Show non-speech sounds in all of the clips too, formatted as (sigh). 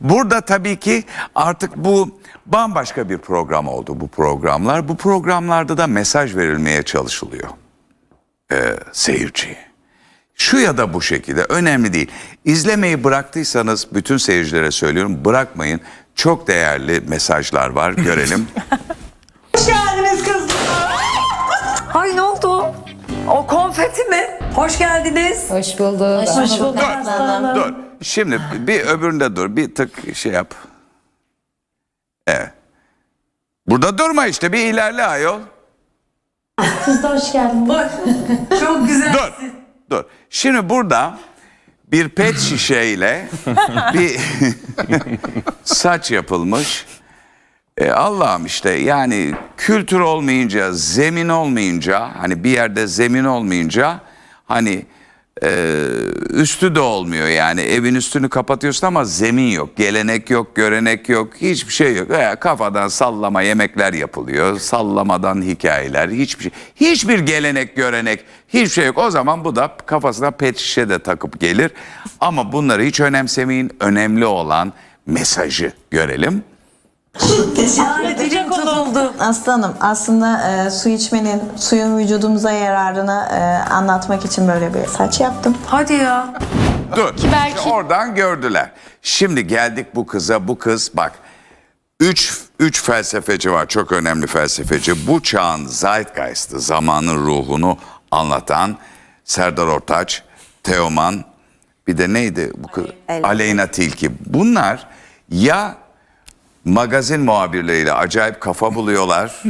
Burada tabii ki artık bu bambaşka bir program oldu bu programlar. Bu programlarda da mesaj verilmeye çalışılıyor ee, seyirciye. Şu ya da bu şekilde önemli değil. İzlemeyi bıraktıysanız bütün seyircilere söylüyorum bırakmayın. Çok değerli mesajlar var görelim. (laughs) Hoş geldiniz kızlar. Ay ne oldu? O konfeti mi? Hoş geldiniz. Hoş bulduk. Hoş bulduk. dur, dur. Şimdi bir öbüründe dur. Bir tık şey yap. Evet. Burada durma işte bir ilerle ayol. Siz de hoş geldiniz. Bak, Çok güzel. Dur. Dur. Şimdi burada bir pet (laughs) şişeyle bir (laughs) saç yapılmış. E, Allah'ım işte yani kültür olmayınca, zemin olmayınca, hani bir yerde zemin olmayınca hani e, üstü de olmuyor yani evin üstünü kapatıyorsun ama zemin yok, gelenek yok, görenek yok, hiçbir şey yok. E, kafadan sallama yemekler yapılıyor, sallamadan hikayeler, hiçbir şey, hiçbir gelenek, görenek, hiçbir şey yok. O zaman bu da kafasına pet şişe de takıp gelir. Ama bunları hiç önemsemeyin, önemli olan mesajı görelim. Yani dilim tutuldu. Aslanım aslında e, su içmenin, suyun vücudumuza yararını e, anlatmak için böyle bir saç yaptım. Hadi ya. Dur. belki- İşte oradan gördüler. Şimdi geldik bu kıza. Bu kız bak. Üç, üç felsefeci var. Çok önemli felsefeci. Bu çağın zeitgeist'ı, zamanın ruhunu anlatan Serdar Ortaç, Teoman, bir de neydi bu kız? Aleyna Tilki. Bunlar ya magazin muhabirleriyle acayip kafa buluyorlar.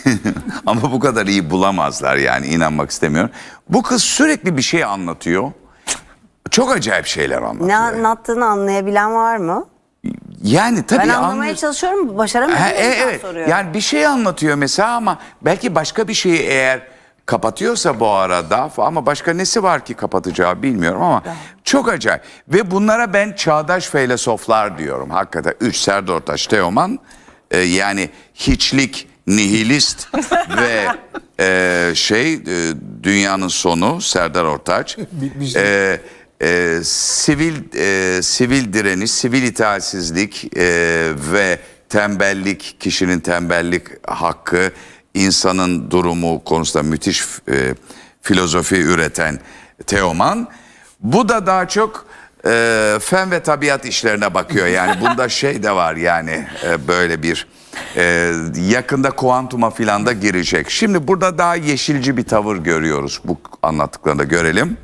(laughs) Ama bu kadar iyi bulamazlar yani inanmak istemiyorum. Bu kız sürekli bir şey anlatıyor. Çok acayip şeyler anlatıyor. Ne anlattığını anlayabilen var mı? Yani tabii Ben anlamaya anlıyor- çalışıyorum, başaramıyorum. Ha, e- evet. soruyorum. Yani bir şey anlatıyor mesela ama belki başka bir şeyi eğer kapatıyorsa bu arada ama başka nesi var ki kapatacağı bilmiyorum ama çok acayip. Ve bunlara ben çağdaş filozoflar diyorum. Hakikaten üç Serdar Ortaç, Teoman e, yani hiçlik, nihilist (laughs) ve e, şey e, dünyanın sonu Serdar Ortaç. (laughs) E, e, sivil e, sivil direniş, sivil itaatsizlik e, ve tembellik, kişinin tembellik hakkı, insanın durumu konusunda müthiş e, filozofi üreten Teoman. Bu da daha çok e, fen ve tabiat işlerine bakıyor. Yani (laughs) bunda şey de var yani e, böyle bir e, yakında kuantuma filan da girecek. Şimdi burada daha yeşilci bir tavır görüyoruz bu anlattıklarında görelim.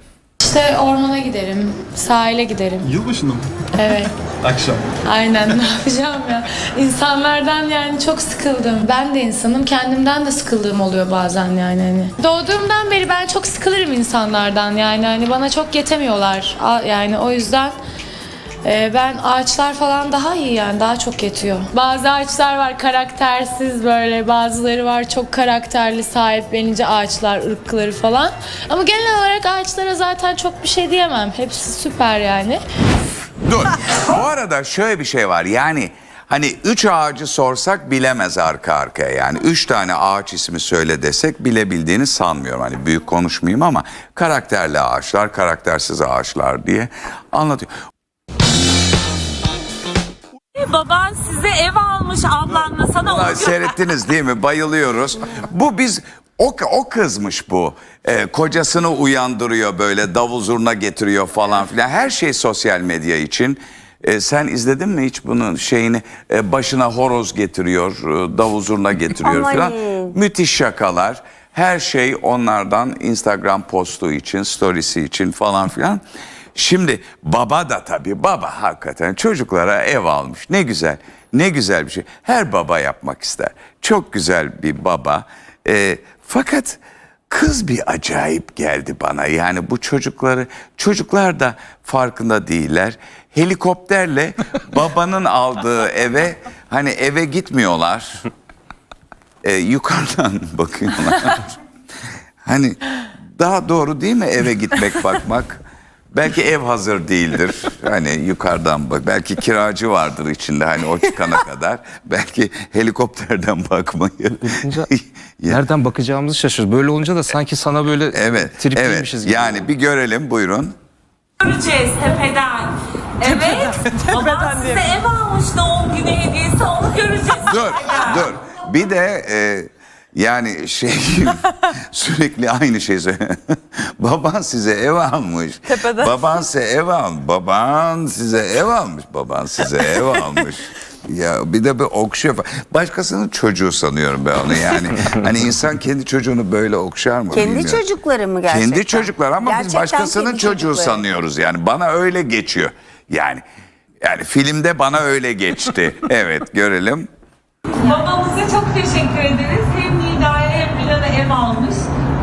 İşte ormana giderim, sahile giderim. Yılbaşında mı? Evet. (laughs) Akşam. Aynen ne yapacağım ya. İnsanlardan yani çok sıkıldım. Ben de insanım. Kendimden de sıkıldığım oluyor bazen yani hani. Doğduğumdan beri ben çok sıkılırım insanlardan yani hani bana çok yetemiyorlar. Yani o yüzden e, ben ağaçlar falan daha iyi yani daha çok yetiyor. Bazı ağaçlar var karaktersiz böyle bazıları var çok karakterli sahiplenince ağaçlar ırkları falan. Ama genel olarak ağaçlara zaten çok bir şey diyemem. Hepsi süper yani. Dur. Bu arada şöyle bir şey var. Yani hani üç ağacı sorsak bilemez arka arkaya. Yani üç tane ağaç ismi söyle desek bilebildiğini sanmıyorum. Hani büyük konuşmayayım ama karakterli ağaçlar, karaktersiz ağaçlar diye anlatıyor. Baban size ev almış ablanla sana onu Vallahi Seyrettiniz değil mi? Bayılıyoruz. Bu biz o, o kızmış bu. Ee, kocasını uyandırıyor böyle davul zurna getiriyor falan filan. Her şey sosyal medya için. Ee, sen izledin mi hiç bunun şeyini? Ee, başına horoz getiriyor, e, davul zurna getiriyor Aman filan. iyi. Müthiş şakalar. Her şey onlardan Instagram postu için, storiesi için falan filan. Şimdi baba da tabii baba hakikaten çocuklara ev almış. Ne güzel, ne güzel bir şey. Her baba yapmak ister. Çok güzel bir baba. Ee, fakat kız bir acayip geldi bana. Yani bu çocukları, çocuklar da farkında değiller. Helikopterle (laughs) babanın aldığı eve, hani eve gitmiyorlar. Ee, yukarıdan (laughs) bakıyorlar. hani daha doğru değil mi eve gitmek bakmak? Belki ev hazır değildir. Hani yukarıdan bak. Belki kiracı vardır içinde hani o çıkana (laughs) kadar. Belki helikopterden bakmayı. (laughs) Nereden bakacağımızı şaşırıyoruz. Böyle olunca da sanki sana böyle evet. Evet. gibi. Yani bir görelim buyurun. göreceğiz tepeden. Evet. Baban size ev almış doğum günü hediyesi onu göreceğiz. Dur, dur. Bir de e, yani şey (laughs) sürekli aynı şey söylüyor. (laughs) Baban size ev almış. Baban size ev almış. Baban size ev almış. Baban size ev almış. Ya bir de bir okşuyor. falan. Başkasının çocuğu sanıyorum ben onu yani. Hani insan kendi çocuğunu böyle okşar mı Kendi bilmiyorum. çocukları mı gerçekten? Kendi çocuklar ama biz Gerçekten başkasının kendi çocuğu çocukları. sanıyoruz yani. Bana öyle geçiyor. Yani yani filmde bana öyle geçti. evet görelim. Babamıza çok teşekkür ederiz.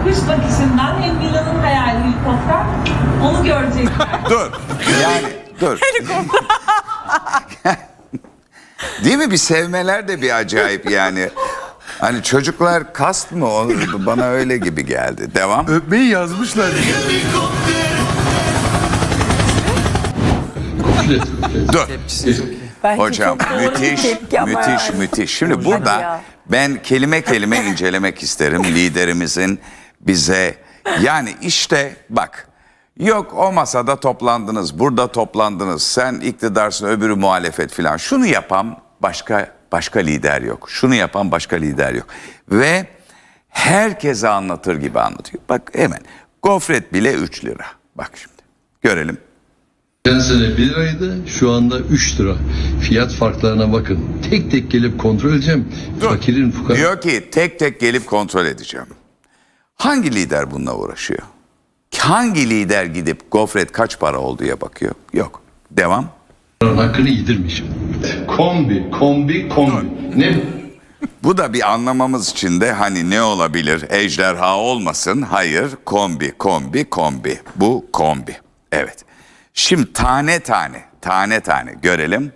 Kuş bakışından hem Milan'ın hayali helikopter. Onu görecekler. (laughs) Dur. Yani dur. Değil mi? Bir sevmeler de bir acayip yani. Hani çocuklar kast mı? O- Bana öyle gibi geldi. Devam. Öpmeyi yazmışlar. Dur. Hocam müthiş, müthiş, müthiş. Şimdi burada ben kelime kelime incelemek isterim liderimizin bize. Yani işte bak yok o masada toplandınız, burada toplandınız. Sen iktidarsın, öbürü muhalefet filan. Şunu yapan başka başka lider yok. Şunu yapan başka lider yok. Ve herkese anlatır gibi anlatıyor. Bak hemen gofret bile 3 lira. Bak şimdi görelim. Geçen sene 1 liraydı, şu anda 3 lira. Fiyat farklarına bakın. Tek tek gelip kontrol edeceğim. Fakirin fukara... Diyor ki tek tek gelip kontrol edeceğim. Hangi lider bununla uğraşıyor? Hangi lider gidip gofret kaç para olduğuya bakıyor? Yok. Devam. hakkını yedirmeyeceğim. Kombi, kombi, kombi. Ne? Bu da bir anlamamız için de hani ne olabilir? Ejderha olmasın. Hayır. Kombi, kombi, kombi. Bu kombi. Evet. Şimdi tane tane, tane tane görelim.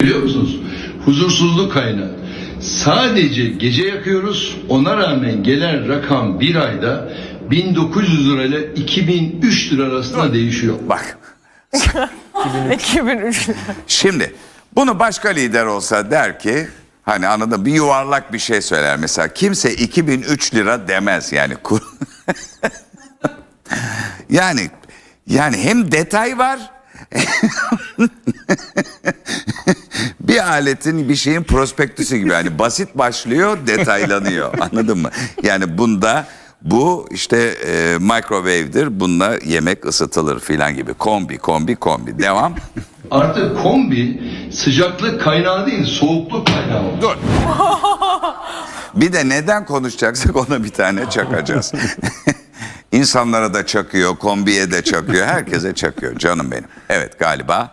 Biliyor musunuz? Huzursuzluk kaynağı. Sadece gece yakıyoruz. Ona rağmen gelen rakam bir ayda 1900 lira ile 2003 lira arasında değişiyor. Bak. (laughs) 2003. Şimdi bunu başka lider olsa der ki hani anladın bir yuvarlak bir şey söyler mesela kimse 2003 lira demez yani kur- (laughs) yani yani hem detay var bir aletin bir şeyin prospektüsü gibi yani basit başlıyor detaylanıyor (laughs) anladın mı? Yani bunda bu işte e, microwave'dir bununla yemek ısıtılır filan gibi kombi kombi kombi devam. Artık kombi sıcaklık kaynağı değil, soğukluk kaynağı. Dur. Bir de neden konuşacaksak ona bir tane çakacağız. (laughs) İnsanlara da çakıyor, kombiye de çakıyor, herkese çakıyor canım benim. Evet galiba